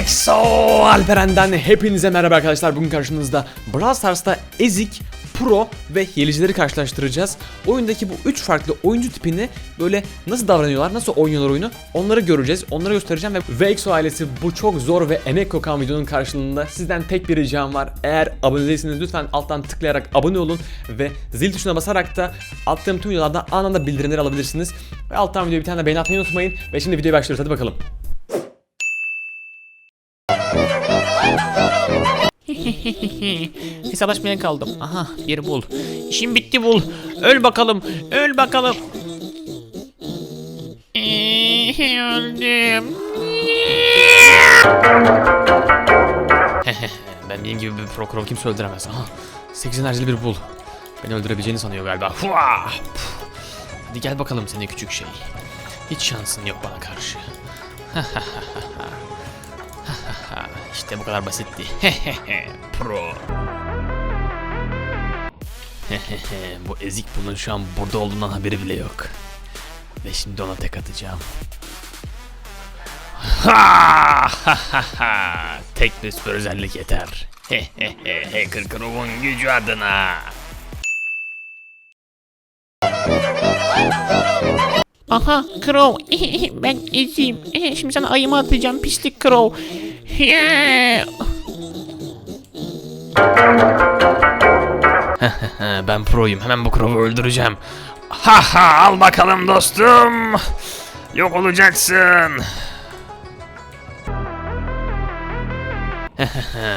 EXO Alperen'den hepinize merhaba arkadaşlar. Bugün karşınızda Brawl Stars'ta Ezik, Pro ve hilecileri karşılaştıracağız. Oyundaki bu 3 farklı oyuncu tipini böyle nasıl davranıyorlar, nasıl oynuyorlar oyunu onları göreceğiz. Onları göstereceğim ve VEXO ailesi bu çok zor ve emek kokan videonun karşılığında sizden tek bir ricam var. Eğer abone değilseniz lütfen alttan tıklayarak abone olun ve zil tuşuna basarak da attığım tüm videolarda anında bildirimleri alabilirsiniz. Ve alttan videoya bir tane de beğeni atmayı unutmayın. Ve şimdi videoya başlıyoruz hadi bakalım. Hesaplaşmaya kaldım. Aha bir bul. İşim bitti bul. Öl bakalım. Öl bakalım. Öldüm. ben benim gibi bir prokuror kimse öldüremez. Aha. 8 enerjili bir bul. Beni öldürebileceğini sanıyor galiba. Hadi gel bakalım seni küçük şey. Hiç şansın yok bana karşı. İşte bu kadar basitti. Pro. bu ezik bunun şu an burada olduğundan haberi bile yok. Ve şimdi ona tek atacağım. tek bir süper özellik yeter. Hacker Crew'un gücü adına. Aha Crow ben eziyim şimdi sana ayımı atacağım pislik Crow ben proyum. Hemen bu Crow'u öldüreceğim. Ha ha al bakalım dostum. Yok olacaksın.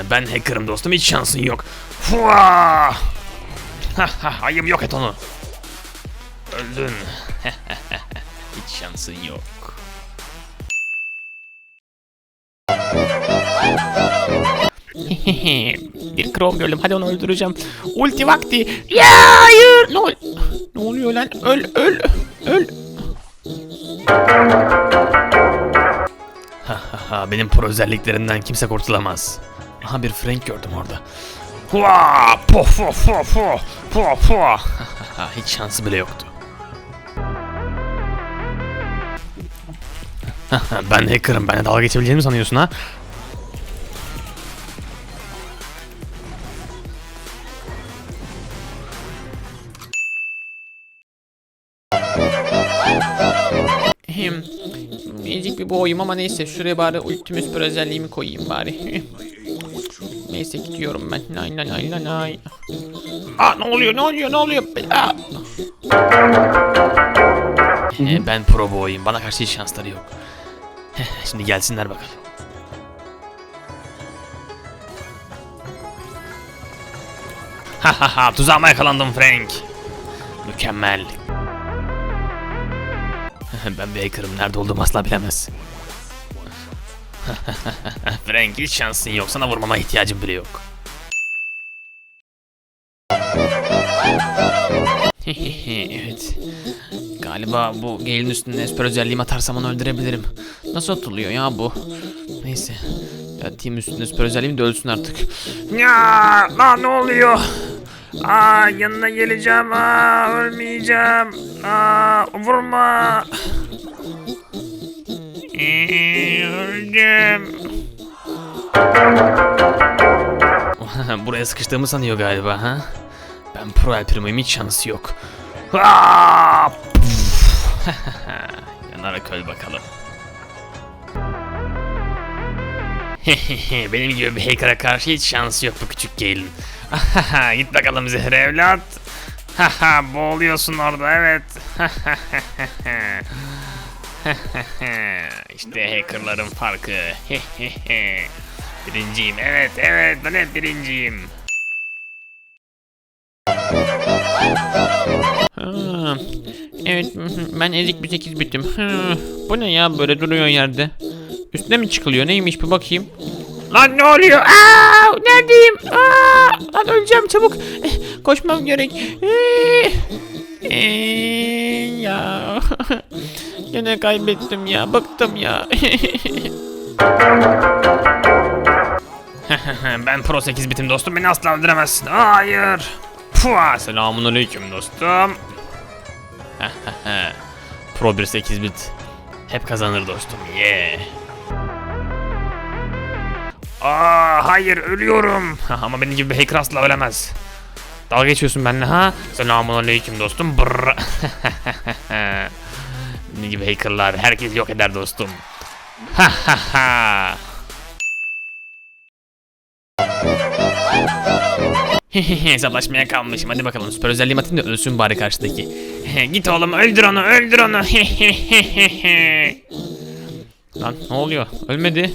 Ben hackerım dostum. Hiç şansın yok. Fua! Ayım yok et onu. Öldün. Hiç şansın yok. bir Crow gördüm. Hadi onu öldüreceğim. Ulti vakti. Ya hayır. Ne, ol ne oluyor lan? Öl öl öl. Benim pro özelliklerimden kimse kurtulamaz. Aha bir Frank gördüm orada. Hua! Po po po po po po. Hiç şansı bile yoktu. ben hacker'ım. Benimle dalga geçebileceğini mi sanıyorsun ha? Bir boğuyum ama neyse şuraya bari ultimate süper özelliğimi koyayım bari. neyse gidiyorum ben. Nay nay nay nay nay. Aa ne oluyor ne oluyor ne oluyor? Aa. Ee, ben pro boğuyum. Bana karşı hiç şansları yok. Şimdi gelsinler bakalım. Ha ha ha tuzağıma yakalandım Frank. Mükemmel. ben bir hacker'ım nerede olduğumu asla bilemez. Frank hiç şansın yok sana vurmama ihtiyacım bile yok. evet. Galiba bu Gale'in üstüne esper özelliğimi atarsam onu öldürebilirim. Nasıl atılıyor ya bu? Neyse. Ya team üstünde esper özelliğim de ölsün artık. Ya lan ne oluyor? Aa yanına geleceğim. Aa ölmeyeceğim. Aa vurma. Ee, öldüm. Buraya sıkıştığımı sanıyor galiba ha? Ben pro el primoyum hiç şansı yok. Yanarak öl bakalım. Benim gibi bir hacker'a karşı hiç şansı yok bu küçük Gale'in. Git bakalım Zehra evlat. Haha boğuluyorsun orada evet. işte hackerların farkı. birinciyim evet evet ben hep birinciyim. Ha, evet ben ezik bir 8 bitim. Ha, bu ne ya böyle duruyor yerde. Üstüne mi çıkılıyor neymiş bir bakayım. Lan ne oluyor? Aa, neredeyim? Aa, lan öleceğim çabuk. Eh, Koşmam gerek. Eh, ya. Yine kaybettim ya. Bıktım ya. ben Pro 8 bitim dostum. Beni asla öldüremezsin. Hayır. Pua, selamun aleyküm dostum. Pro 1 8 bit. Hep kazanır dostum. Yeah. Aa hayır ölüyorum. Ama benim gibi bir hacker asla ölemez. Dalga geçiyorsun benimle ha? Selamun aleyküm dostum. Brrr. benim gibi hackerlar herkes yok eder dostum. Ha ha ha. Hesaplaşmaya kalmışım. Hadi bakalım süper özelliğim atayım da ölsün bari karşıdaki. Git oğlum öldür onu öldür onu. Lan ne oluyor? Ölmedi.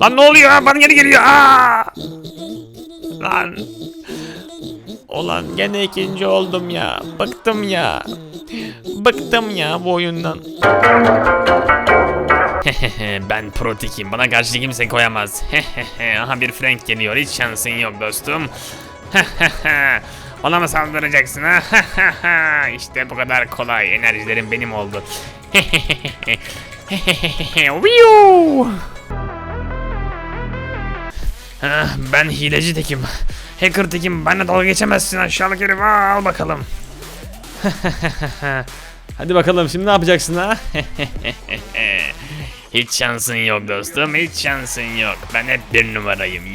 Lan ne oluyor? Bana geri geliyor. Aa! Lan. Olan gene ikinci oldum ya. Bıktım ya. Bıktım ya bu oyundan. ben protikim. Bana karşı kimse koyamaz. Aha bir Frank geliyor. Hiç şansın yok dostum. Ona mı saldıracaksın ha? işte bu kadar kolay. Enerjilerim benim oldu. Ben hileci tekim. Hacker tekim. Benimle dalga geçemezsin aşağılık herif. Al bakalım. Hadi bakalım şimdi ne yapacaksın ha? Hiç şansın yok dostum. Hiç şansın yok. Ben hep bir numarayım.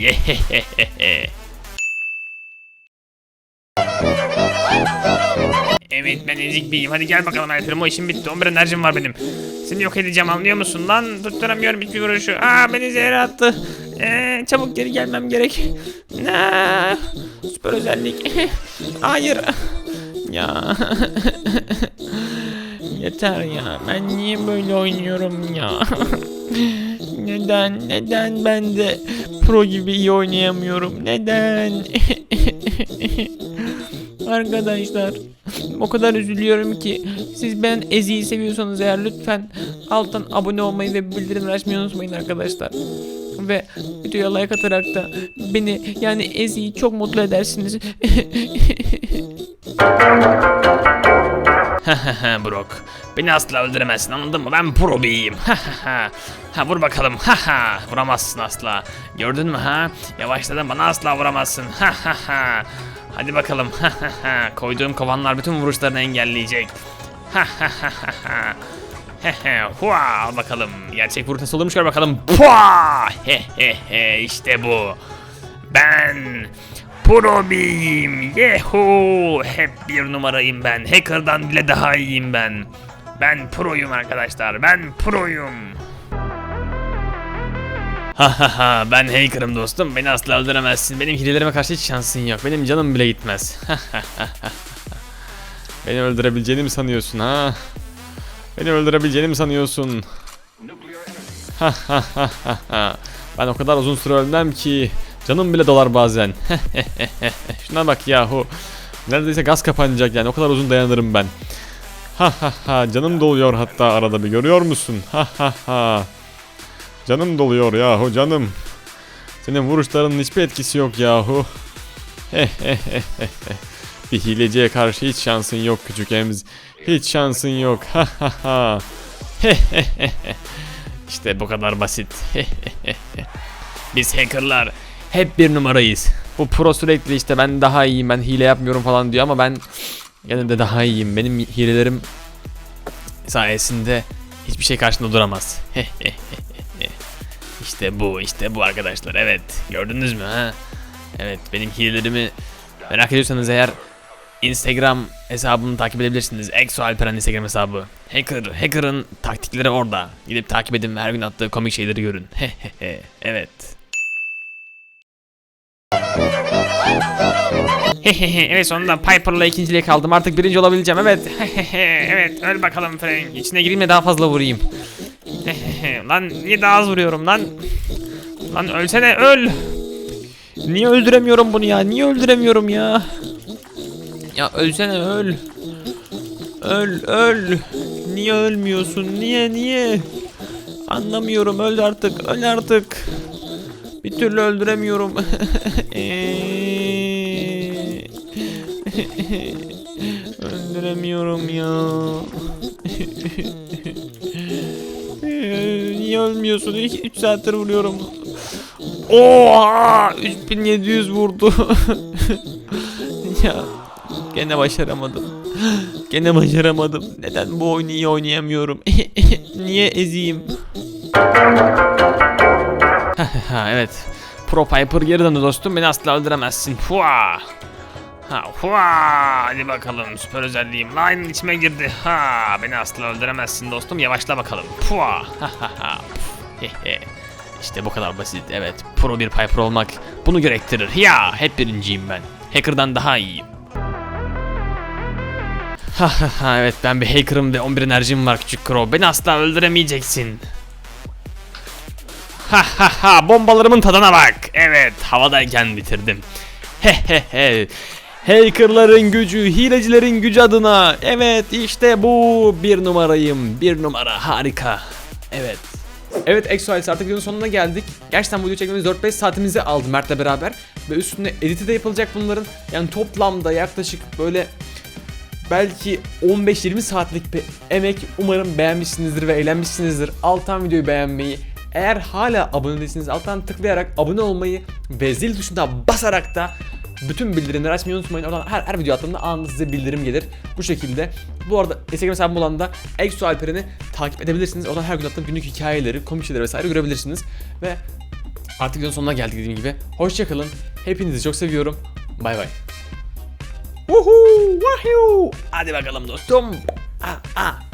Evet ben ezik biriyim. Hadi gel bakalım Alper'im o işim bitti. 11 enerjim var benim. Seni yok edeceğim anlıyor musun lan? Tutturamıyorum hiçbir vuruşu. Aa beni zehre attı. Ee, çabuk geri gelmem gerek. Ne? Süper özellik. Hayır. Ya. Yeter ya. Ben niye böyle oynuyorum ya? neden? Neden ben de pro gibi iyi oynayamıyorum? Neden? Arkadaşlar o kadar üzülüyorum ki siz ben Ezi'yi seviyorsanız eğer lütfen alttan abone olmayı ve bildirimleri açmayı unutmayın arkadaşlar. Ve videoya like atarak da beni yani Ezi'yi çok mutlu edersiniz. Brock. Beni asla öldüremezsin anladın mı? Ben pro biriyim. ha vur bakalım. Vuramazsın asla. Gördün mü ha? Yavaşladın bana asla vuramazsın. Hadi bakalım. Koyduğum kovanlar bütün vuruşlarını engelleyecek. Hua, al bakalım. Gerçek vuruş nasıl olurmuş gör bakalım. Pua! işte bu. Ben Pro biriyim. Yehu. Hep bir numarayım ben. Hacker'dan bile daha iyiyim ben. Ben proyum arkadaşlar. Ben proyum. Ha ha ha ben hacker'ım dostum. Beni asla öldüremezsin. Benim hilelerime karşı hiç şansın yok. Benim canım bile gitmez. Beni öldürebileceğini mi sanıyorsun ha? Beni öldürebileceğini mi sanıyorsun? ben o kadar uzun süre ölmem ki canım bile dolar bazen. Şuna bak yahu. Neredeyse gaz kapanacak yani o kadar uzun dayanırım ben. Ha ha ha canım doluyor hatta arada bir görüyor musun? Ha ha ha. Canım doluyor yahu canım. Senin vuruşlarının hiçbir etkisi yok yahu. bir hileciye karşı hiç şansın yok küçük Emz. Hiç şansın yok. Ha ha ha. İşte bu kadar basit. Biz hackerlar hep bir numarayız. Bu pro sürekli işte ben daha iyiyim ben hile yapmıyorum falan diyor ama ben gene de daha iyiyim. Benim hilelerim sayesinde hiçbir şey karşında duramaz. işte bu, işte bu arkadaşlar. Evet, gördünüz mü ha? Evet, benim hilelerimi merak ediyorsanız eğer Instagram hesabını takip edebilirsiniz. Exo Alperen Instagram hesabı. Hacker, Hacker'ın taktikleri orada. Gidip takip edin ve her gün attığı komik şeyleri görün. evet. evet sonunda Piper'la ikinciliğe kaldım. Artık birinci olabileceğim. Evet. evet öl bakalım Frank. İçine gireyim de daha fazla vurayım. lan niye daha az vuruyorum lan? Lan ölsene öl. Niye öldüremiyorum bunu ya? Niye öldüremiyorum ya? Ya ölsene öl. Öl öl. Niye ölmüyorsun? Niye niye? Anlamıyorum öl artık öl artık. Bir türlü öldüremiyorum. öldüremiyorum ya. Niye ölmüyorsun? 3 saattir vuruyorum. Oha! 3700 vurdu. ya gene başaramadım. Gene başaramadım. Neden bu oyunu iyi oynayamıyorum? Niye eziyim? evet. Pro Piper geri döndü dostum. Beni asla öldüremezsin. Fua. Ha fua. Hadi bakalım süper özelliğim. Line'ın içime girdi. Ha beni asla öldüremezsin dostum. Yavaşla bakalım. Hehe. İşte bu kadar basit. Evet. Pro bir Piper olmak bunu gerektirir. Ya hep birinciyim ben. Hacker'dan daha iyiyim. Evet ben bir hacker'ım ve 11 enerjim var küçük Crow. Beni asla öldüremeyeceksin. Ha ha ha bombalarımın tadına bak. Evet havadayken bitirdim. He he he. Hackerların gücü, hilecilerin gücü adına. Evet işte bu bir numarayım. Bir numara harika. Evet. Evet Exoales artık videonun sonuna geldik. Gerçekten video çekmemiz 4-5 saatimizi aldı Mert'le beraber. Ve üstüne editi de yapılacak bunların. Yani toplamda yaklaşık böyle belki 15-20 saatlik bir emek. Umarım beğenmişsinizdir ve eğlenmişsinizdir. Alttan videoyu beğenmeyi, eğer hala abone değilseniz alttan tıklayarak abone olmayı ve zil tuşuna basarak da bütün bildirimleri açmayı unutmayın. Oradan her, her video attığımda anında size bildirim gelir. Bu şekilde. Bu arada Instagram hesabım olan da Exo Alperen'i takip edebilirsiniz. Oradan her gün attığım günlük hikayeleri, komik şeyleri vesaire görebilirsiniz. Ve artık videonun sonuna geldik dediğim gibi. Hoşçakalın. Hepinizi çok seviyorum. Bay bay. Woohoo! Wahoo! Hadi bakalım dostum. Ah, ah.